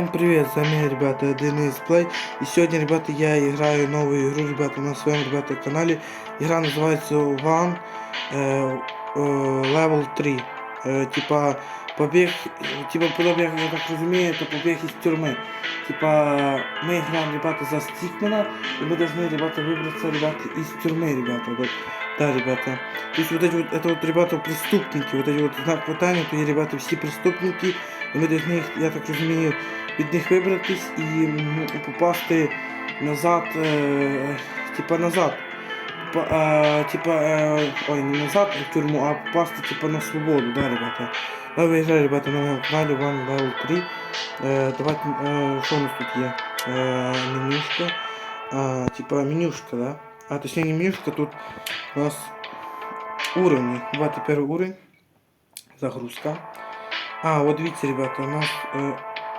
Всем привет, с вами, ребята, Денис Плей. И сегодня, ребята, я играю новую игру, ребята, на своем, ребята, канале. Игра называется One э, э, Level 3. Э, типа, побег, типа, побег, я так разумею, это побег из тюрьмы. Типа, мы играем, ребята, за Стикмана, и мы должны, ребята, выбраться, ребята, из тюрьмы, ребята. Вот. Да, ребята. То есть вот эти вот, это вот, ребята, преступники, вот эти вот знак питання, то є, ребята, всі преступники, і ми должны їх, я так розумію, від них вибратись і м, попасти назад, е, типа назад. По, е, типа, е, ой, не назад в тюрму, а попасти типа на свободу, да, ребята. Ми виїжджаємо, ребята, на моєму каналі One Level 3. Е, давайте, е, що у нас тут є? Е, менюшка. А, типа менюшка, да? А, точнее не менюшка, тут у нас уровни. Давайте первый уровень. Загрузка. А, вот видите, ребята, у нас... Э,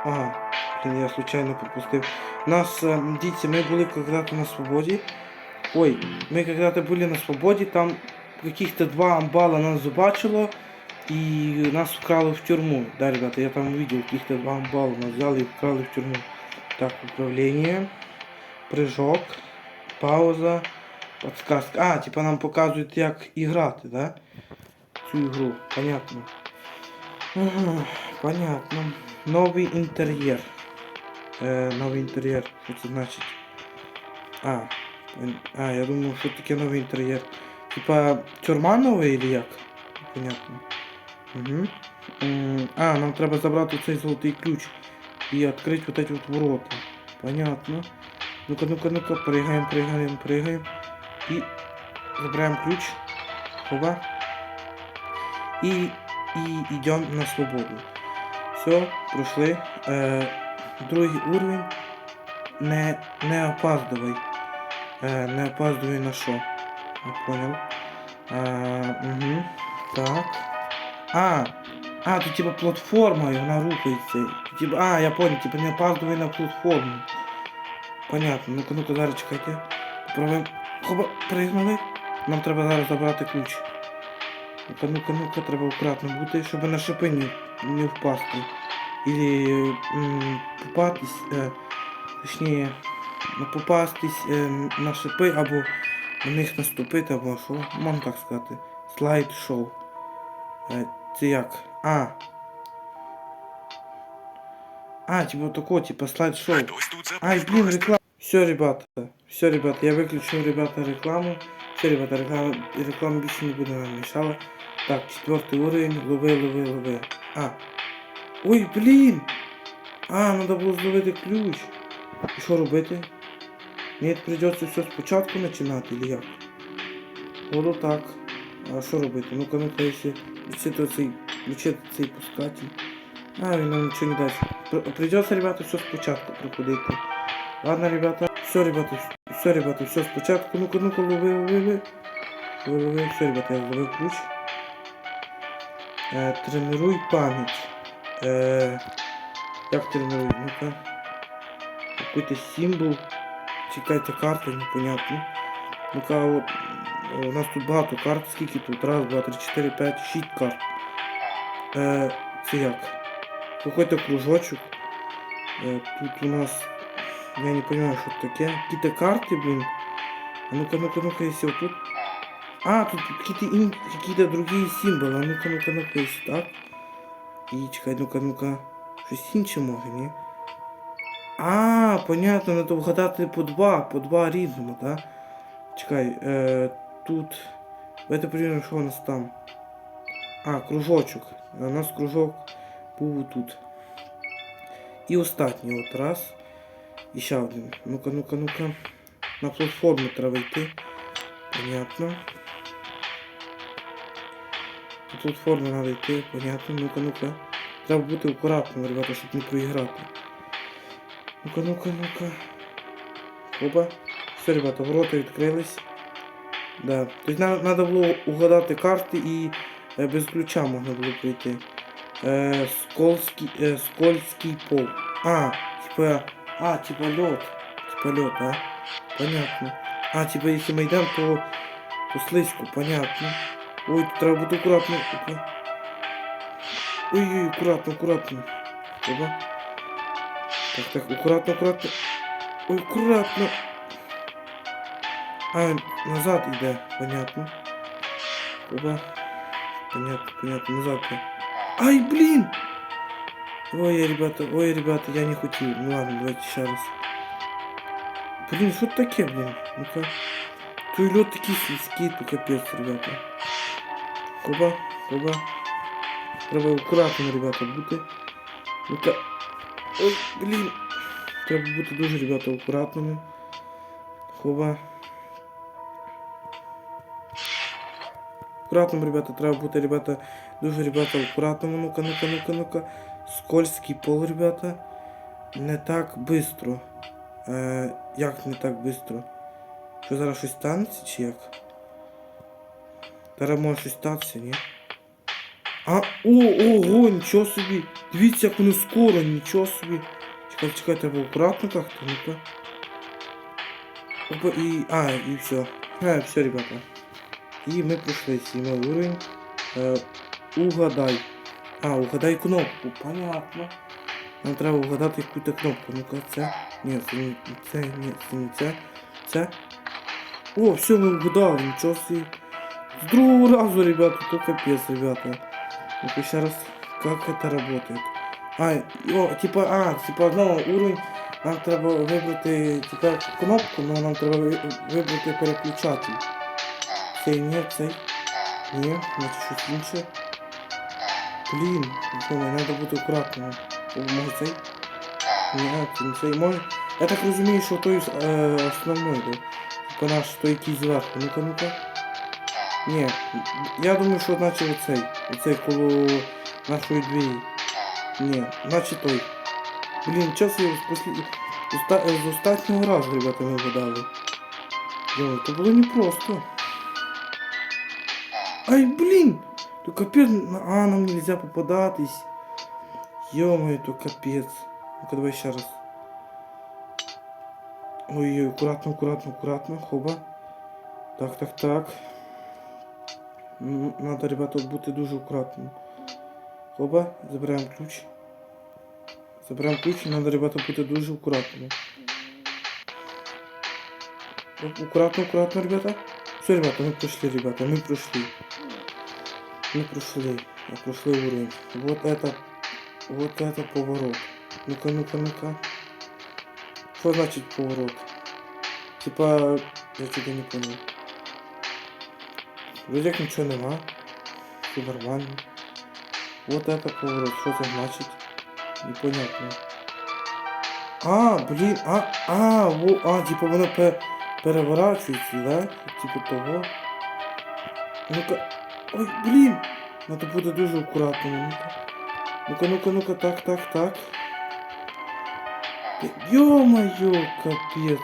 ага, блин, я случайно пропустил. У нас, э, видите, мы были когда-то на свободе. Ой, мы когда-то были на свободе, там каких-то два амбала нас забачило и нас вкрали в тюрьму. Да, ребята, я там увидел каких-то два амбала нас взяли и вкрали в тюрьму. Так, управление, прыжок, пауза, подсказка. А, типа нам показують, як іграти, да? Цю ігру. Понятно. Ага, понятно. Новий інтер'єр. Е, новий інтер'єр. Що це значить? А. пон- А, я думав, що таке новий інтер'єр. Типа тюрма нова или як? Понятно. Угу. А, нам треба забрати цей золотий ключ і відкрити вот эти вот ворота. Понятно. Ну-ка, ну-ка, ну-ка, прыгаем, прыгаем, прыгаем. И забираем ключ. Хоба. И, и идем на свободу. Все, прошли. Е, другий уровень. Не, не опаздывай. Е, не опаздывай на що. Не понял. Е, угу. Так. А, а, тут типа платформа, і вона рухається. Типа, а, я понял, типа не опаздывай на платформу. Понятно. Ну-ка, ну-ка, зараз чекайте. Попробуємо. Хоба, пригнули. Нам треба зараз забрати ключ. Ну-ка, ну-ка, ну-ка, треба акуратно бути, щоб на шипи не, не впасти. Или м, попастись, е, точніше, попастись е, на шипи або на них наступити, або що, можна так сказати. Слайд-шоу. Е, це як? А. А, типа такого, типа слайд-шоу. Ай, блин, реклама. Все, ребята. Все, ребята, я выключил, ребята, рекламу. Все, ребята, реклама, реклама більше не буде нам мешала. Так, четвертый уровень. Лови, лови, лови. А. Ой, блін! А, надо було зловити ключ. І що робити? Мені придеться все спочатку починати, или як? Воно так. А що робити? Ну-ка, ну-ка, якщо включити цей, включити цей пускатель. А, він нам нічого не дасть. Пр- Придется, ребята, все спочатку проходити. Ладно, ребята. Все, ребята, все, ребята, все спочатку. Ну-ка, ну-ка, лови, лови, лови. Лови. Все, ребята, я зловив ключ. Е, тренуй пам'ять. Е, як тренуй? Ну-ка. Какой-то символ. Чекайте карта, непонятно. Ну-ка, от, е, у нас тут багато карт. Скільки тут? Раз, два, три, чотири, п'ять, шість карт. Е, це як? Какой-то кружочек. Э, тут у нас... Я не понимаю, что это такие. Какие-то карты, блин. А ну-ка, ну-ка, ну-ка, если вот тут... А, тут какие-то ин- какие-то другие символы. А ну-ка, ну-ка, ну-ка, если так. И чекай, ну-ка, ну-ка. Щось інше може, ні? А, понятно, надо вгадати по два, по два різному, да? Чекай, е, тут... Давайте перевіримо, що у нас там. А, кружочок. У нас кружок був тут. І останній от раз. І ще один. Ну-ка, ну-ка, ну-ка. На платформу треба йти. Понятно. На платформу треба йти, понятно. Ну-ка, ну-ка. Треба бути акуратним, ребята, щоб не проіграти. Ну-ка, ну-ка, ну-ка. Опа. Все, ребята, ворота відкрились. Да. Тобто треба було угадати карти і е, без ключа можна було прийти. Э, скользкий, э, скользкий пол. А, типа, а, типа лед. Типа лед, да? Понятно. А, типа, если мы идем, то, то слизько, понятно. Ой, тут бути акуратно. Опа. Ой-ой, акуратно, акуратно. Опа. Так, так, аккуратно, аккуратно. Ой, аккуратно. А, назад йде, понятно. Опа. Понятно, понятно, назад. Ай, блин! Ой, ребята, ой, ребята, я не хотел. Ну ладно, давайте еще раз. Блин, что это таке, блин? Ну-ка. Той лед такий слизький, то капець, ребята. Хоба, хоба. Треба акуратно, ребята, бути. Ну-ка. Ой, блін. Треба бути дуже, ребята, акуратними. Хоба. Акуратними, ребята, треба бути, ребята, дуже, ребята, акуратними. Ну-ка, ну-ка, ну-ка, ну-ка. Скользкий пол, ребята. Не так быстро. Е, як не так быстро? Що зараз щось станеться чи як? Зараз може щось статися, ні? А, о, ого, нічого собі. Дивіться, як воно скоро, нічого собі. Чекай, чекай, треба акуратно как-то, ну-ка. Опа, і... А, і все. А, все, ребята. І ми пройшли сімей уровень. Е, угадай. А, угадай кнопку, понятно. Нам треба угадати якусь кнопку. Ну-ка, це. Ні, це не це, ні, це не це. Це. О, все, мы угадали, ничего себе. С другого разу, ребята, то капец, ребята. ну еще раз, как это работает? А, о, типа, а, типа одного уровень нам треба вибрати, типа, кнопку, но нам треба ви- вибрати переключатель. Цей, ні, цей. Ні, значить щось інше. Блін, думаю, треба бути акуратним. О, Може цей? Ні, це не цей. Може. Я так розумію, що той е, основной, да? Типа наш той якийсь зверху. Ну-ка, ну-ка. Ні, я думаю, що наче оцей. Оцей коло нашої двері. Ні, наче той. Блін, час я з, останнього разу, ребята, ми вгадали. Йо, це було непросто. Ай, блін! То капець, а, нам нельзя попадатись. Ё-моё, то капец. Ну-ка, давай еще раз. Ой-ой, аккуратно, аккуратно, аккуратно. Хоба. Так, так, так. М, Надо, ребята, бути дуже аккуратним. Хоба, забираємо ключ. Забираємо ключ, і надо, ребята, бути дуже аккуратними. Оп, Аккуратно, аккуратно, ребята. Все, ребята, мы прошли, ребята, мы прошли. Мы прошли. Мы прошли уровень. Вот это Вот это поворот. Ну-ка, ну-ка, ну-ка. Что значит поворот? Типа, я что-то не понял. Вроде как ничего нема. Все нормально. Вот это поворот. Что это значит? Непонятно. А, блин, а, а, во, а, типа воно пе, переворачується, да? Типа того. Ну-ка. Ой, блин! Надо буде дуже акуратно. Ну-ка. Ну-ка, ну-ка, ну-ка, так, так, так. Ё-моё, капец.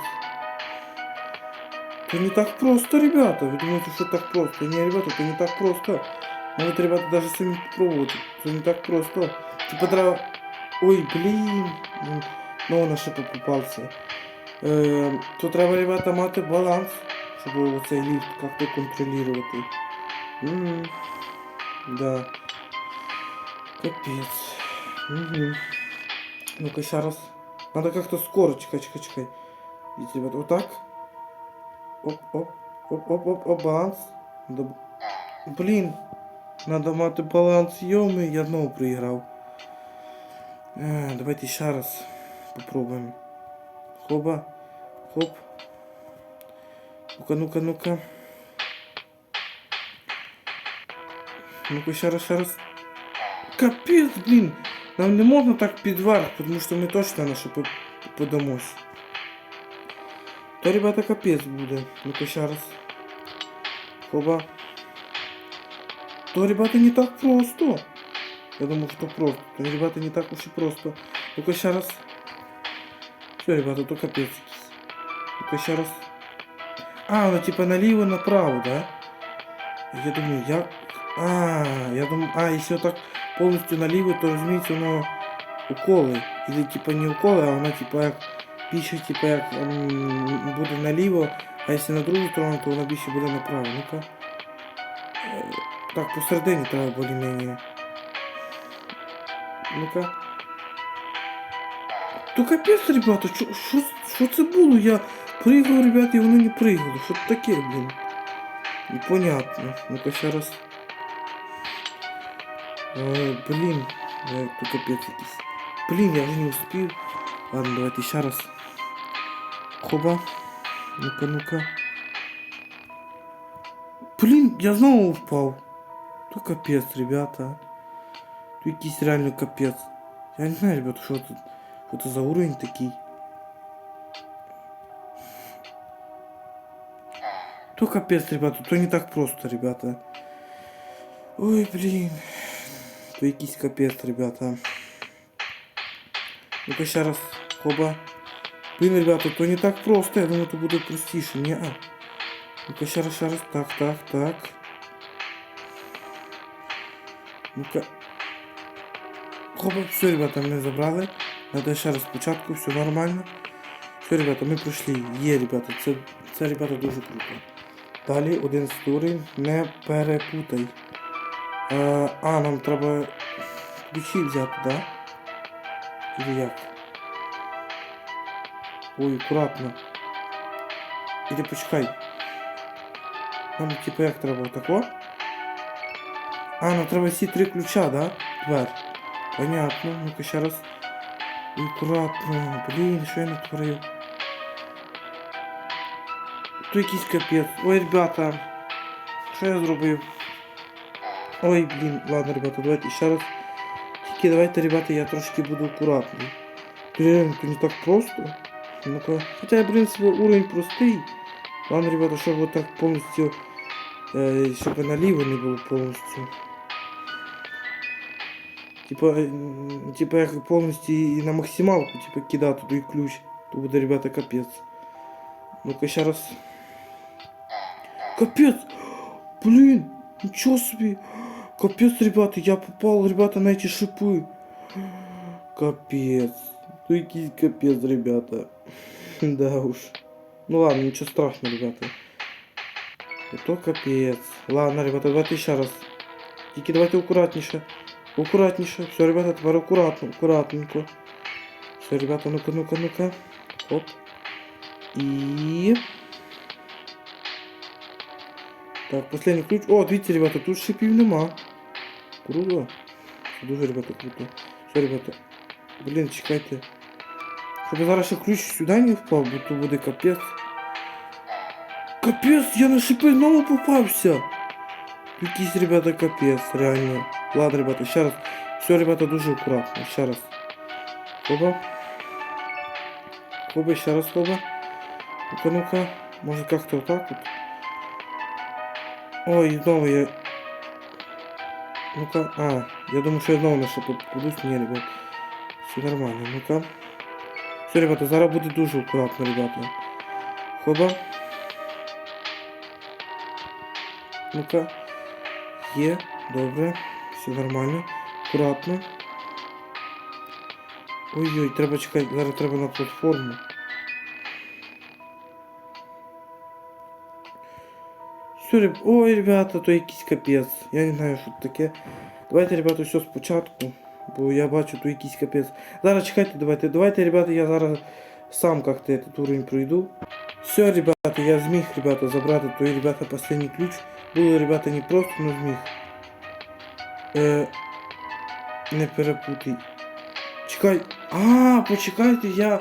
Это не так просто, ребята. Вы думаете, что так просто? Не, ребята, это не так просто. Ну вот, ребята, даже сами попробуйте. Это не так просто. Типа треба... Ой, блин. Ну, Ну, на що попався. Е, то треба, ребята, мати баланс, щоб оцей ліфт як-то контролювати. М, Да. Капец. Ну-ка еще раз. Надо как-то скоро, чекай, чекай, чекай. Видите, ребят, вот так. Оп, оп, оп, оп, оп, оп, баланс. Надо... Блин, надо мати баланс, йоми, я знову проіграв. Е, давайте ще раз попробуємо. Хоба, хоп. Ну-ка, ну-ка, ну-ка. Ну-ка, ще раз, ще раз. Капец, блин! Нам не можна так підверх, потому що ми точно на що подамось. То, ребята, капець буде. Ну-ка ще раз. Хоба. То, ребята, не так просто. Я думал, что просто. То, ребята, не так уж и просто. Ну-ка ще раз. Все, ребята, то капець. якийсь. Ну-ка ще раз. А, ну типа наліво направо, да? Я думаю, як. А, я думаю, а, если вот так полностью наліво, то розуміється, воно уколи. Или типа не уколи, а воно типа як більше типа як м, буде наліво, а якщо на другу сторону, то воно більше буде направо. Ну-ка. Е, Так, посередині треба більш-менее. Ну-ка. То капець, ребята, що, що це було? Я пригав, ребята, і воно не пригало. Що це таке, блін? Непонятно. Ну-ка ще раз. Е, блін, е, то капець якийсь. Блін, я вже не успів. Ладно, давайте ще раз. Хоба. Ну-ка, ну-ка. Блін, я знову впав. То капець, ребята. То якийсь реально капець. Я не знаю, ребята, що тут. Що це за уровень такий. То капець, ребята, то не так просто, ребята. Ой, блін. То якийсь капець, ребята. Ну-ка ще раз. Хоба. Блін, ребята, то не так просто. Я думаю, то буде простіше. Ні. -а. Ну-ка ще раз. Так, так, так. Ну-ка. Хоба, все, ребята, мене забрали. Надо ще раз спочатку, все нормально. Все, ребята, ми пройшли. Є, ребята, це, це ребята, дуже круто. Далі 11 уровень, не перепутай. А, а, нам треба ключі взяти, да? Или як? Ой, акуратно. Іди почекай. Нам типу як треба тако? А, нам треба всі три ключа, да? Двер. Понятно, ну-ка ще раз. Ой, акуратно. Блін, що я натворив? То якийсь капець. Ой, ребята. Що я зробив? Ой, блін, ладно, ребята, давайте ще раз. Тільки давайте, ребята, я трошки буду акуратний. Блін, це не так просто. Ну-ка. Хоча, в принципі, уровень простий. Ладно, ребята, щоб вот так повністю. Е, щоб наліво не було повністю. Типа, м, типа як повністю і на максималку, типа кидати той ключ, то буде, ребята, капець. Ну-ка ще раз. Капец! Блин, ничего себе! Капец, ребята, я попал, ребята, на эти шипы. Капец. Ну якийсь капец, ребята. Да уж. Ну ладно, ничего страшного, ребята. Это капец. Ладно, ребята, давайте еще раз. Тільки давайте аккуратніше. Аккуратніше. Все, ребята, тепер аккуратно, аккуратненько. Все, ребята, ну-ка, ну-ка, ну-ка. Оп. И... Так, последний ключ. О, дивіться, ребята, тут шипів нема. Круто. Це Дуже, ребята, круто. Все, ребята. Блін, чекайте. Щоб зараз ще ключ сюди не впав, бо то буде капець. Капець, я на шипи знову попався. Якийсь, ребята, капець, реально. Ладно, ребята, ще раз. Все, ребята, дуже акуратно. Ще раз. Хоба. Хоба, ще раз хоба. Ну-ка, ну-ка. Може как-то вот так вот. Ой, знову я... Ну-ка, а, я думаю, що я знову на що попадусь. Ні, ребят. Все нормально, ну-ка. Все, ребята, зараз буде дуже акуратно, ребята. Хоба. Ну-ка. Є, добре. Все нормально. Акуратно. Ой-ой, треба чекати, зараз треба на платформу. Все, реб... Ой, ребята, то якийсь капець. Я не знаю, що це таке. Давайте, ребята, все спочатку. Бо я бачу, то якийсь капець. Зараз чекайте, давайте. Давайте, ребята, я зараз сам как-то этот уровень пройду. Все, ребята, я зміг, ребята, забрати той, ребята, последний ключ. Було, ребята, не просто, но зміг. Е... Не перепутай. Чекай. А, почекайте, я.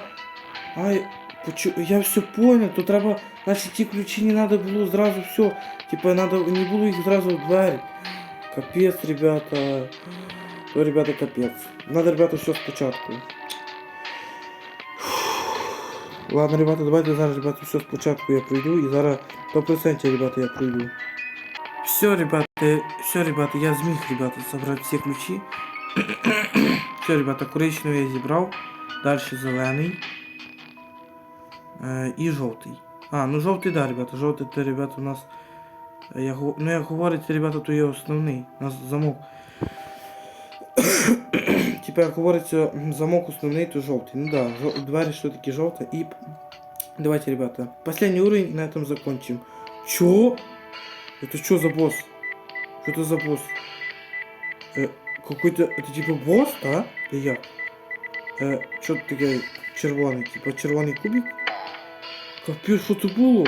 Ай, почу... я все понял, то треба. Значить ті ключі не надо було зразу все. Типа надо не було їх зразу в двері. Капець, ребята. То, ребята, капець. Надо, ребята, все спочатку. Ладно, ребята, давайте зараз, ребята, все спочатку я пройду і зараз 100% ребята, я пройду. Все, ребята, все, ребята, я зміг, ребята, собрать всі ключі. все, ребята, коричневий я зібрав. Далі зелений. Е, і жовтий. А, ну жовтий, да, ребята, жовтий, то, ребята, у нас. е, Я, ну, як говорить, ребята, то є основний. У нас замок. Типа, як говориться, замок основний, то жовтий. Ну да, жо- двері що такі жовта. И давайте, ребята, последний уровень на этом закончим. Чё? Это что за босс? Что это за босс? Э, какой-то, это типа босс, да? Да я. Е, що тут таке червоний? Типа червоний кубик? Капець, що це було?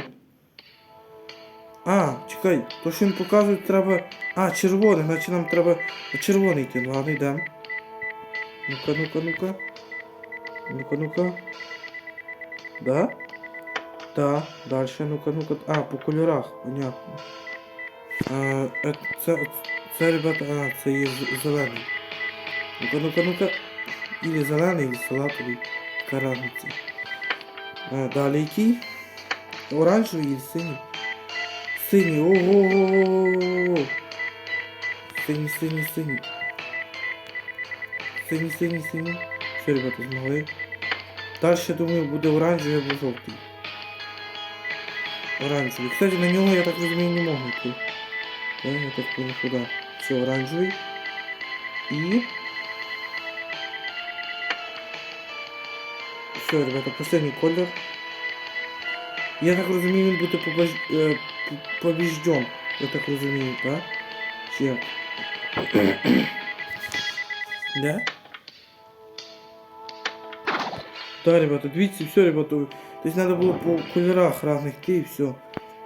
А, чекай, то що він показує, треба. А, червоний, значить нам треба червоний йти. Ладно, йдемо. Ну-ка, ну-ка, ну-ка. Ну-ка, ну-ка. Да? Да, дальше, ну-ка, ну-ка. А, по кольорах, понятно. А, е, це, це, ребята, а, це є зелений. Ну-ка, ну-ка, ну-ка. Или зелений, или салатовий. Яка разниця. А, далі який? Оранжевий или синій? Синій, ого! Синій, синій, синій. Синій, синій, синій. Все, ребята, змогли. Дальше, думаю, буде оранжевий або жовтий. Оранжевий. Кстати, на нього, я так розумію, не можу йти. Да, я так понял, да. Все, оранжевий. І... Все, ребята, последний колір. Я так розумію, він буде побаж... п- побіжден. Я так розумію, так? Чи як? Да? Да, ребята, дивіться, все, ребята. То есть надо було по кольорах разных йти і все.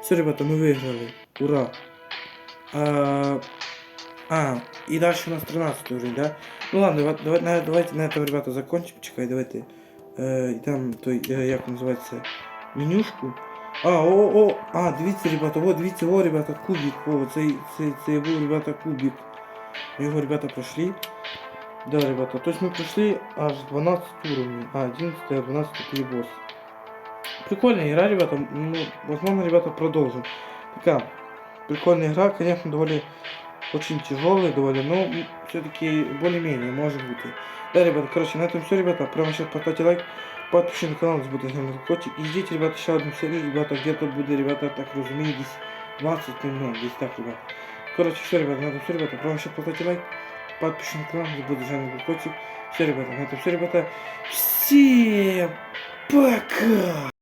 Все, ребята, ми виграли. Ура! А, а и дальше у нас 13 уровень, да? Ну ладно, давай, давай, давайте на этом, ребята, закончим. Чекай, давайте. Е, йдемо той, е, як називається, менюшку. А, о, о, а, дивіться, ребята, о, дивіться, о, ребята, кубик, о, це, це, це був, ребята, кубик. Ми його, ребята, пройшли. Да, ребята, то есть мы прошли аж 12 уровней. А, 11 а 12 это босс. Прикольная игра, ребята. Ну, возможно, ребята, продолжим. Такая прикольная игра, конечно, довольно очень тяжелая, довольно, но все-таки более-менее может быть. Да, ребята, короче, на этом все, ребята. Прямо сейчас поставьте лайк, Подпишитесь на канал, будет с вами котик. И ждите, ребята, еще одну серию, ребята, где-то будет, ребята, так разумею, здесь 20 минут, здесь так, ребята. Короче, все, ребята, на этом все, ребята. Прямо сейчас поставьте лайк, подпишитесь на канал, будет с вами котик. Все, ребята, на этом все, ребята. Всем пока!